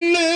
ನಿನ್ನ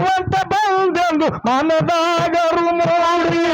ಭಗವಂತ ಬಂದಂದು ಮನದಾಗರು ನೋಡಿ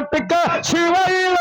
நாட்டுக்கு சிவையில்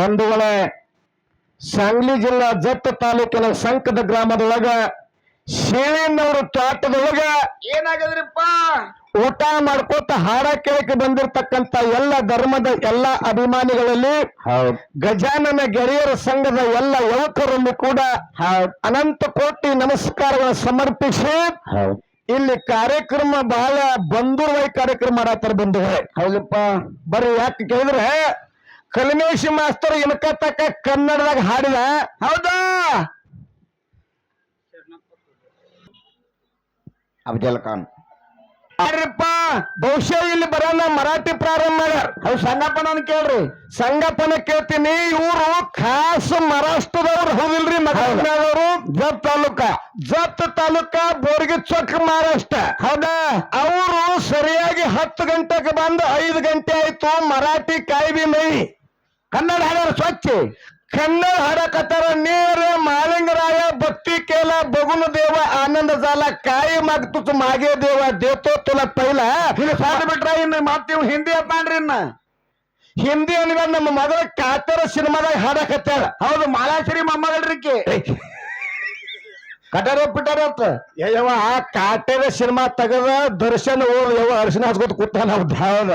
ಬಂಧುಗಳೇ ಸಾಂಗ್ಲಿ ಜಿಲ್ಲಾ ಜತ್ತ ತಾಲೂಕಿನ ಸಂಕದ ಗ್ರಾಮದೊಳಗ ಶೇಳಿನವರ ತೋಟದೊಳಗ ಏನಾಗದ್ರಿಪ್ಪ? ಊಟ ಮಾಡ್ಕೋತ ಹಾಡ ಕೇಳಕ್ಕೆ ಬಂದಿರತಕ್ಕಂತ ಎಲ್ಲ ಧರ್ಮದ ಎಲ್ಲ ಅಭಿಮಾನಿಗಳಲ್ಲಿ ಗಜಾನನ ಗೆಳೆಯರ ಸಂಘದ ಎಲ್ಲ ಯುವಕರಲ್ಲಿ ಕೂಡ ಅನಂತ ಕೋಟಿ ನಮಸ್ಕಾರಗಳ ಸಮರ್ಪಿಸಿ ಇಲ್ಲಿ ಕಾರ್ಯಕ್ರಮ ಬಹಳ ಬಂಧುರವಾಗಿ ಕಾರ್ಯಕ್ರಮ ಮಾಡತ್ತಾರ ಬಂಧುಗಳೇ. ಹೌದಪ್ಪ ಬರ್ರಿ ಯಾಕೆ ಕೇಳಿದ್ರೆ ಕಲ್ಮೇಶಿ ಮಾಸ್ತರ್ ಇನ್ಕ ತಕ್ಕ ಕನ್ನಡದಾಗ ಹಾಡಿದ? ಹೌದಾ? ಅಫಜಲ್ ಖಾನ್. ಯಾರಪ್ಪ ಬಹುಶಃ ಇಲ್ಲಿ ಬರೋಣ ಮರಾಠಿ ಪ್ರಾರಂಭ ಮಾಡ್ಯಾರ. ಹೌದು ಸಂಗಪ್ಪನ ಕೇಳ್ರಿ. ಸಂಗಪ್ಪನ ಕೇಳ್ತೀನಿ ಇವರು ಖಾಸ್ ಮಹಾರಾಷ್ಟ್ರದವ್ರು ಹೌದಿಲ್ರಿ ಮಹಾರಾಷ್ಟ್ರದವರು ಜತ್ ತಾಲೂಕ. ಜತ್ ತಾಲೂಕ ಬೋರ್ಗಿ ಚೊಕ್ ಮಹಾರಾಷ್ಟ್ರ. ಹೌದಾ? ಅವರು ಸರಿಯಾಗಿ ಹತ್ತು ಗಂಟೆಗೆ ಬಂದು ಐದು ಗಂಟೆ ಆಯ್ತು ಮರಾಠಿ ಕಾಯ್ಬಿ ಮೈ ಕನ್ನಡ ಹಾಡ್ಯಾರ ಸ್ವಚ್ಛ ಕನ್ನಡ ಹಾಡಕತ್ತಾರ ನೇರ ಮಾಲಿಂಗರಾಯ ಭಕ್ತಿ ಕೇಲ ಬಗುನ ದೇವ ಆನಂದ ಜಾಲ ಕಾಯಿ ಮಾಗ್ತು ಮಾಗೆ ದೇವ ದೇತೋ ತುಲ ಪೈಲ ಇದು ಸಾಧ್ಯ ಬಿಟ್ರ ಇನ್ನು ಮತ್ತೆ ಇವ್ ಹಿಂದಿ ಅಪ್ಪಾನ್ರಿ ಇನ್ನ ಹಿಂದಿ ಅನ್ಗ ನಮ್ಮ ಮಗಳ ಕಾತರ ಸಿನಿಮಾದಾಗ ಹಾಡಕತ್ತಾಳ ಹೌದು ಮಾಲಾಶ್ರೀ ಮೊಮ್ಮಗಳ್ರಿಕೆ ಕಟಾರ ಪಿಟಾರ ಅಂತ ಯವ್ವ ಆ ಕಾಟೇರ ಸಿನಿಮಾ ತೆಗದ ದರ್ಶನ್ ಓದ್ ಯವ್ವ ಅರ್ಶನ ಹಚ್ಕೋತ ಕೂತಾನ ಹೌದ್ ಹೌದ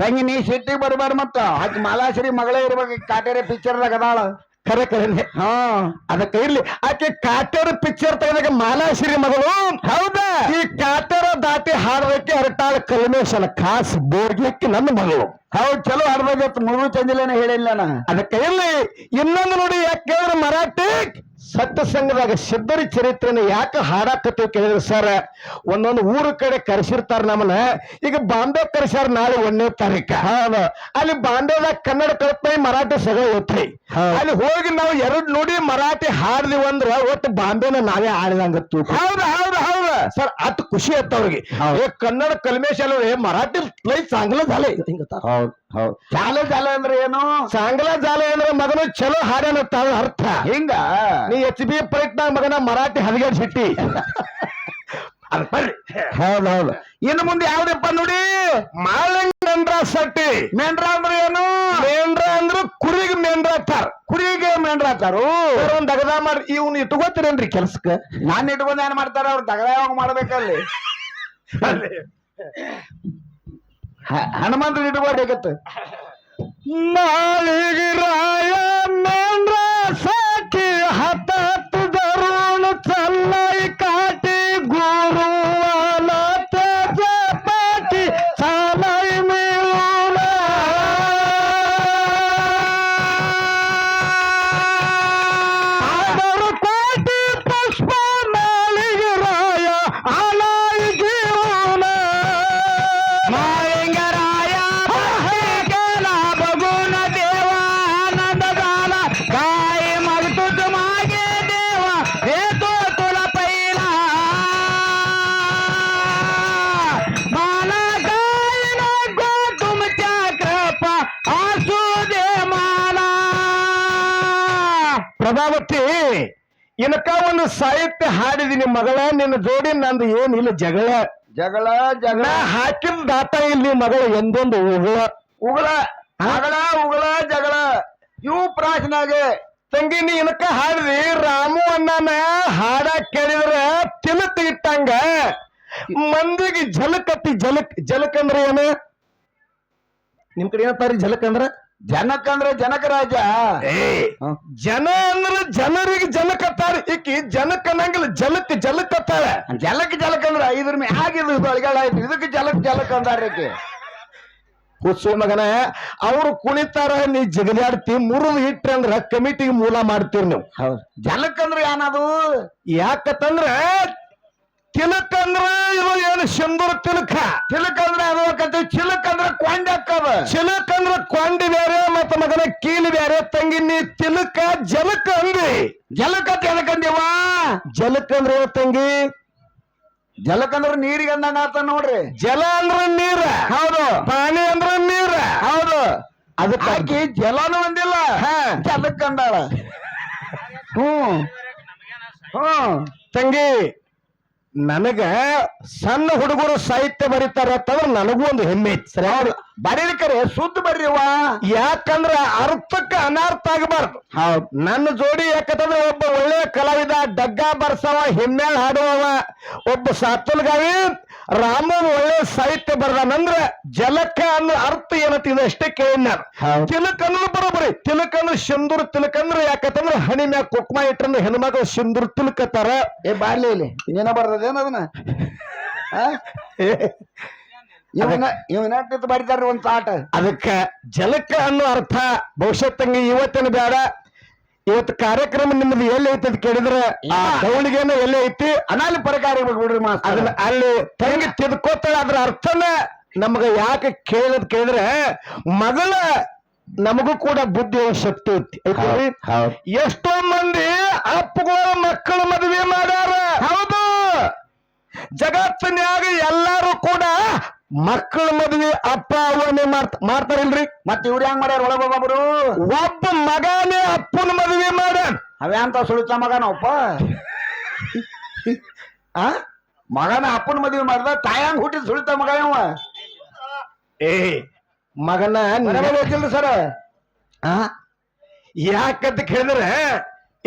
ತಂಗಿ ನೀ ಸಿಟ್ಟಿಗೆ ಬರ್ಬಾರ ಮತ್ತ. ಆಕೆ ಮಾಲಾಶ್ರೀ ಮಗಳೇ ಇರ್ಬೇಕು ಕಾಟೇರೆ ಪಿಕ್ಚರ್ದಾಗ ಅದಾಳ. ಕರೆ ಕರೆ ಹಾ. ಅದಕ್ಕೆ ಇರ್ಲಿ. ಆಕೆ ಕಾಟೇರ ಪಿಕ್ಚರ್ ತೆಗೆದಾಗ ಮಾಲಾಶ್ರೀ ಮಗಳು. ಹೌದಾ? ಈ ಕಾಟೇರ ದಾಟಿ ಹಾಡೋದಕ್ಕೆ ಹರಟಾಳ ಕಲ್ಮೇಶನ ಖಾಸ್ ಬೋರ್ಗ್ಲಿಕ್ಕೆ ನನ್ನ ಮಗಳು. ಹೌದು ಚಲೋ ಹಾಡ್ಬೇಕು ಮೂರು ಚಂದಿಲೇನ ಹೇಳಿಲ್ಲ ನಾ ಅದಕ್ಕೆ ಇರ್ಲಿ. ಇನ್ನೊಂದು ನೋಡಿ ಯಾಕೆ ಕೇಳಿದ್ರೆ ಮರಾಠಿ? ಸತ್ತ ಸಂಘದಾಗ ಸಿದ್ಧರ ಚರಿತ್ರೆನ ಯಾಕೆ ಹಾಡಾಕತ್ತೀವಿ ಕೇಳಿದ್ರೆ ಸರ್ ಒಂದೊಂದು ಊರ ಕಡೆ ಕರೆಸಿರ್ತಾರ ನಮ್ಮನ್ನ. ಈಗ ಬಾಂಬೆ ಕರೆಸ್ಯಾರ ನಾಳೆ ಒಂದನೇ ತಾರೀಕ. ಅಲ್ಲಿ ಬಾಂಬೆದಾಗ ಕನ್ನಡ ಕಲ್ಪನೆ ಮರಾಠಿ ಸಗಳ ಓದ್ತಿ ಅಲ್ಲಿ ಹೋಗಿ ನಾವು ಎರಡು ನುಡಿ ಮರಾಠಿ ಹಾಡ್ದಿವ್ ಅಂದ್ರ ಒಟ್ಟು ಬಾಂಬೆನ ನಾವೇ ಆಡಿದಂಗತ್ತು ಹೌದು ಹೌದು ಹೌದು. ಸರ್ ಅತ್ ಖುಷಿ ಆಯ್ತ ಅವ್ರಿಗೆ. ಕನ್ನಡ ಕಲ್ಮೇಶ್ ಅಲ್ಲ ಮರಾಠಿ ಲೈ ಚಾಂಗಲ ಹೌದು ಚಾಲ ಜಾಲ ಅಂದ್ರೆ ಏನು? ಸಾಂಗ್ಲ ಜಾಲ ಅಂದ್ರೆ ಮಗನು ಚಲೋ ಹಾಡನ ಅರ್ಥ. ಹಿಂಗ? ನೀ ಎಚ್ ಬಿ ಪ್ರಯತ್ನ ಮಗನ ಮರಾಠಿ ಹದಗಡ್ ಸಿಟ್ಟಿ ಹೌದೌದು ಇನ್ನು ಮುಂದೆ ಯಾವ್ದಪ್ಪ ನೋಡಿ? ಮಾಳಿಂಗಂದ್ರ ಸಟ್ಟಿ ಮೇಂದ್ರ ಅಂದ್ರೆ ಏನು? ಮೇಂದ್ರ ಅಂದ್ರೆ ಕುರಿಗೆ ಮೇಂದ್ರ ತಾರ್ ಕುರಿಗೆ ಮೇಂದ್ರ ತಾರು ಒಂದ್ ದಗದ ಮಾಡಿ ಇವ್ನು ಇಟ್ಕೋತೀರೇನ್ರಿ ಕೆಲ್ಸಕ್ಕೆ ನಾನು ಇಟ್ಕೊಂಡ್ ಏನ್ ಮಾಡ್ತಾರ ಅವ್ರು ದಗದ ಯಾವಾಗ ಮಾಡ್ಬೇಕಲ್ಲಿ? ಹನುಮಂತ ಇಟ್ಕೋಬೇಕತ್ತು ನಾಳಿಗೆ ರಾಯ ಮೇಂದ್ರ ಸಾಕಿ ಹತ ಇನಕ ಒಂದು ಸಾಹಿತ್ಯ ಹಾಡಿದೀನಿ ಮಗಳ ನಿನ್ನ ಜೋಡಿ ನಂದು ಏನಿಲ್ಲ ಜಗಳ. ಜಗಳ ನಾ ಹಾಕಿದ ದಾಟ ಇಲ್ಲಿ ಮಗಳ ಎಂದೊಂದು ಉಗುಳ. ಉಗಳ ಜಗಳ ಉಗಳ ಜಗಳ. ಇವು ಪ್ರಾಚನಾಗೆ ತಂಗಿ ನೀ ಇನಕ ಹಾಡಿದಿ? ರಾಮು ಅಣ್ಣನ ಹಾಡ ಕೇಳಿದ್ರೆ ತಿಲತ್ ಇಟ್ಟಂಗ. ಮಂದಿಗೆ ಜಲಕತ್ತಿ ಜಲಕ್ ಜಲಕ್ ಅಂದ್ರೆ ಏನು? ನಿಮ್ ಕಡೆ ಏನಂತಾರಿ ಜಲಕ್ ಅಂದ್ರ? ಜನಕ್ಕಂದ್ರೆ ಜನಕ ರಾಜ. ಜನ ಅಂದ್ರೆ ಜನರಿಗೆ ಜನಕತ್ತಾರ ಈಕಿ ಜನಕ್ ಅನ್ನಂಗಿಲ್ಲ ಜಲಕ್ ಜಲಕ್ ಅತ್ತಾಳ ಜಲಕ್ ಜಲಕ್ ಅಂದ್ರೆ ಇದ್ರ ಮ್ಯಾಗಿದು ತೊಳಗಾಳ ಆಯ್ತು ಇದಕ್ಕೆ ಜಲಕ್ ಜಲಕ್ ಅಂದಾರಕ್ಕೆ ಹುಸು ಮಗನ ಅವ್ರು ಕುಣಿತಾರ ನೀ ಜಗದಾಡ್ತಿ ಮುರಿದು ಇಟ್ರಿ ಅಂದ್ರ ಕಮಿಟಿಗೆ ಮೂಲ ಮಾಡ್ತೀರಿ ನೀವು. ಜಲಕ್ ಅಂದ್ರೆ ಏನದು ಯಾಕತ್ತಂದ್ರ ತಿಲಕ್ ಅಂದ್ರ ಇದು ಏನು ಸಿಂಧೂರ ತಿಲಕ. ತಿಲಕ್ ಅಂದ್ರೆ ಅದು ಚಿಲಕ್ ಅಂದ್ರೆ ಕೊಂಡೆ ಚಿಲಕ್ ಅಂದ್ರ ಕೊಂಡಿ ಬೇರೆ ಮತ್ತ ಮಗನ ಕೀಲಿ ಬೇರೆ ತಂಗಿ ನೀ ತಿಲಕ ಜಲಕ ಅಂದಿ ಜಲಕ ಜಲಕಂದೇವ ಜಲಕ್ ಅಂದ್ರ ಏನು ತಂಗಿ? ಜಲಕ್ ಅಂದ್ರೆ ನೀರಿಗೆ ಅಂದಂಗ ಆತ ನೋಡ್ರಿ. ಜಲ ಅಂದ್ರ ನೀರ. ಹೌದು. ಪಾನಿ ಅಂದ್ರ ನೀರ. ಹೌದು. ಅದಕ್ಕಾಗಿ ಜಲನು ಒಂದಿಲ್ಲ ಹಾ. ಜಲಕ್ ಅಂದಾಳ. ಹ್ಮ್. ಹ್ಮ್. ತಂಗಿ ನನಗ ಸಣ್ಣ ಹುಡುಗರು ಸಾಹಿತ್ಯ ಬರೀತಾರ ಅಂತಂದ್ರೆ ನನಗೂ ಒಂದು ಹೆಮ್ಮೆ ಐತಿ ಸರಿ? ಬರೀಲಿಕ್ಕರೆ ಸುದ್ದ ಬರ್ರಿವ ಯಾಕಂದ್ರ ಅರ್ಥಕ್ಕೆ ಅನರ್ಥ ಆಗಬಾರ್ದು. ಹೌದು. ನನ್ನ ಜೋಡಿ ಯಾಕಂತಂದ್ರೆ ಒಬ್ಬ ಒಳ್ಳೆಯ ಕಲಾವಿದ ಡಗ್ಗ ಬರ್ಸವ ಹಿಮ್ಮೇಳ ಹಾಡುವವ ಒಬ್ಬ ಸಾತುಲ್ಗಾವಿ ರಾಮನ್ ಒಳ್ಳೆ ಸಾಹಿತ್ಯ ಬರ್ದಾನಂದ್ರ ಜಲಕ ಅನ್ನೋ ಅರ್ಥ ಏನಂತ ಇದು ಅಷ್ಟೇ ಕೇಳಿ ನಾನು. ತಿಲಕ್ ಅನ್ನೋದು ಬರೋಬರಿ ತಿಲಕ್ ಅಂದ್ರೆ ಸಿಂಧೂರ್ ತಿಲಕ್ ಅಂದ್ರೆ ಯಾಕತ್ತಂದ್ರೆ ಹಣಿ ಮ್ಯಾಗ ಕುಕ್ಮ ಇಟ್ಟಂದ್ರೆ ಹೆಣ್ಮಕ್ಳು ಸಿಂಧೂರ್ ತಿಲಕತ್ತಾರ. ಏ ಬಾರ್ಲಿ ಇಲ್ಲಿ. ಇನ್ನೇನ ಬರ್ತದೇನ ಅದನ್ನ? ಇವನ ಇವನ ಬರಿತಾರ ಒಂದ್ ಆಟ ಅದಕ್ಕ ಜಲಕ ಅನ್ನೋ ಅರ್ಥ ಬಹುಶಃ ತಂಗಿ ಇವತ್ತಿನ ಬೇಡ. ಇವತ್ತು ಕಾರ್ಯಕ್ರಮ ನಿಮ್ಮದು ಎಲ್ಲಿ ಐತಿ ಅಂತ ಕೇಳಿದ್ರೆ ಆ ದೌಳಿಗೆನ ಎಲ್ಲಿ ಐತಿ? ಅನಾಲಿ ಪ್ರಕಾರ ಬಿಡ್ರಿ ಮಾಸ್ತರ ಅದನ್ನ ಅಲ್ಲಿ ತಂಗಿ ತಿದ್ಕೋತಾಳ ಅದ್ರ ಅರ್ಥನ ನಮಗ ಯಾಕೆ ಕೇಳದ್ ಕೇಳಿದ್ರೆ ಮಗಳ ನಮಗೂ ಕೂಡ ಬುದ್ಧಿ ಶಕ್ತಿ ಐತಿ. ಐತಿ? ಹೌದು. ಎಷ್ಟೋ ಮಂದಿ ಅಪ್ಪಗಳ ಮಕ್ಕಳ ಮದುವೆ ಮಾಡ್ಯಾರ. ಹೌದು. ಜಗತ್ತಿನ್ಯಾಗ ಎಲ್ಲಾರು ಕೂಡ ಮಕ್ಕಳ ಮದುವೆ ಅಪ್ಪ ಅವನೇ ಮಾಡ್ತ ಮಾಡ್ತಾರಿಲ್ರಿ ಮತ್ ಇವ್ರ ಹೆಂಗ್ ಮಾಡ್ಯಾರ? ಒಳಗೊಬ್ಬರು ಒಬ್ಬ ಮಗನೇ ಅಪ್ಪನ ಮದುವೆ ಮಾಡ್ಯಾನ. ಅವ್ಯಾಂತ ಸುಳಿತ ಮಗನಪ್ಪ ಆ? ಮಗನ ಅಪ್ಪನ ಮದುವೆ ಮಾಡ್ದ ತಾಯಂಗ್ ಹುಟ್ಟಿದ ಸುಳಿತ ಮಗ ಅವ. ಏ ಮಗನ ಸರ್ ಗೊತ್ತಿಲ್ಲ ಸರ್. ಯಾಕಂತ ಕೇಳಿದ್ರೆ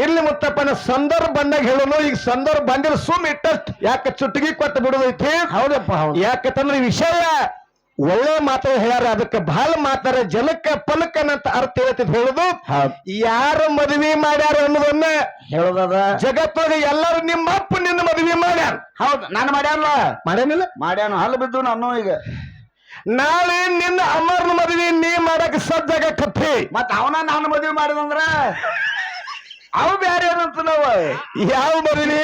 ಇಲ್ಲಿ ಮುತ್ತಪ್ಪನ ಸಂದರ್ಭ ಬಂದಾಗ ಹೇಳೋನು ಈಗ ಸಂದರ್ಭ ಬಂದಿರ ಸುಮ್ ಇಟ್ಟಷ್ಟು ಯಾಕೆ ಚುಟ್ಟಿಗೆ ಕೊಟ್ಟು ಬಿಡುದೈತಿ? ಹೌದಪ್ಪ ಹೌದು. ಯಾಕಂತಂದ್ರೆ ಈ ವಿಷಯ ಒಳ್ಳೆ ಮಾತು ಹೇಳ್ಯಾರ ಅದಕ್ಕೆ ಬಹಳ ಮಾತಾರ ಜಲಕ್ಕ ಪಲಕನಂತ ಅರ್ಥ ಹೇಳ್ತಿದ್ ಹೇಳುದು. ಯಾರು ಮದುವೆ ಮಾಡ್ಯಾರ ಅನ್ನೋದನ್ನ ಹೇಳೋದದ? ಜಗತ್ತೊಳಗೆ ಎಲ್ಲರೂ ನಿಮ್ಮ ಅಪ್ಪ ನಿನ್ನ ಮದುವೆ ಮಾಡ್ಯಾರ. ಹೌದು ನಾನು ಮಾಡ್ಯಾನಲ್ಲ? ಮಾಡ್ಯಾನಿಲ್ಲ? ಮಾಡ್ಯಾನು ಹಲ್ಲು ಬಿದ್ದು ನಾನು ಈಗ. ನಾಳೆ ನಿನ್ನ ಅಮರ್ನ ಮದುವೆ ನೀ ಮಾಡಕ್ ಸಜ್ಜಾಗಕತ್ತಿ. ಮತ್ತ ಅವನ ನಾನು ಮದುವೆ ಮಾಡಿದಂದ್ರ? ಅವು ಬ್ಯಾರೆ ಏನಂತ ನಾವ. ಯಾವ ಮದುವೆ?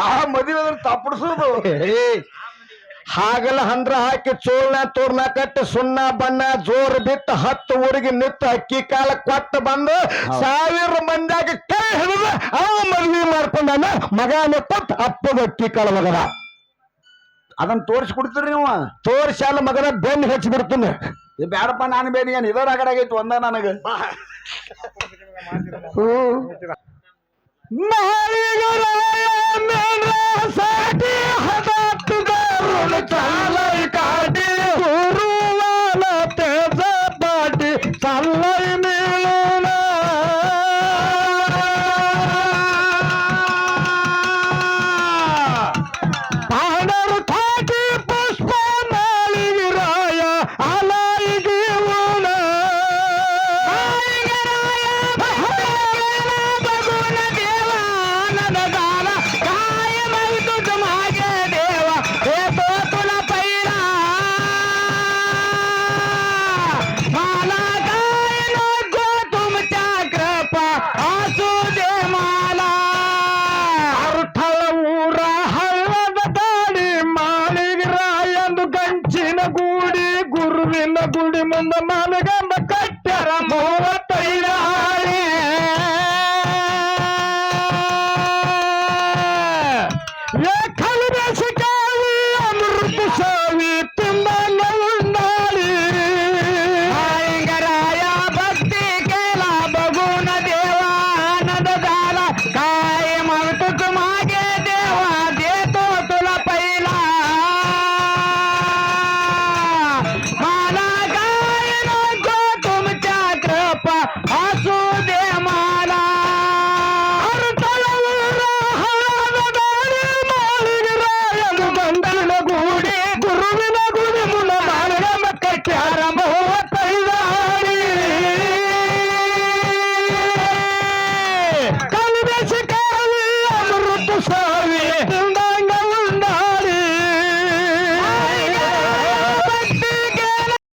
ಆ ಮದುವೆ ಅಂದ್ರೆ ತಪ್ಪಡಿಸೋದು. ಏ, ಹಾಗಲ್ಲ ಹಂದ್ರ ಹಾಕಿ ಚೋಳ್ನ ತೋರ್ನ ಕಟ್ಟಿ ಸುಣ್ಣ ಬಣ್ಣ ಜೋರ್ ಬಿಟ್ಟು ಹತ್ತು ಊರಿಗೆ ನಿತ್ತ ಅಕ್ಕಿ ಕಾಲ ಕೊಟ್ಟು ಬಂದು ಸಾವಿರ ಮಂದಿಯಾಗ ಕೈ ಹಿಡಿದು ಅವ ಮದ್ವಿ ಮಾಡ್ಕೊಂಡಾನ ಮಗನ ಕೊಟ್ಟು ಅಪ್ಪದ ಅಕ್ಕಿ ಕಾಲ ಮಗನ. ಅದನ್ನ ತೋರಿಸಿ ಕೊಡ್ತೀರಿ ನೀವು. ತೋರ್ಸಾಲ ಮಗನ ಬೆನ್ನು ಹಚ್ಚಿ ಬಿಡ್ತಾನೆ. ಇದು ಬ್ಯಾಡಪ್ಪ ನಾನು ಬೇಡ ಏನ್ ಇದರ ಆಗಡಾಗೈತಿ ಒಂದ ನನಗೆ. ಸಾಟಿ ಹದತ್ತುಗಾರನ ಚಾಲಕ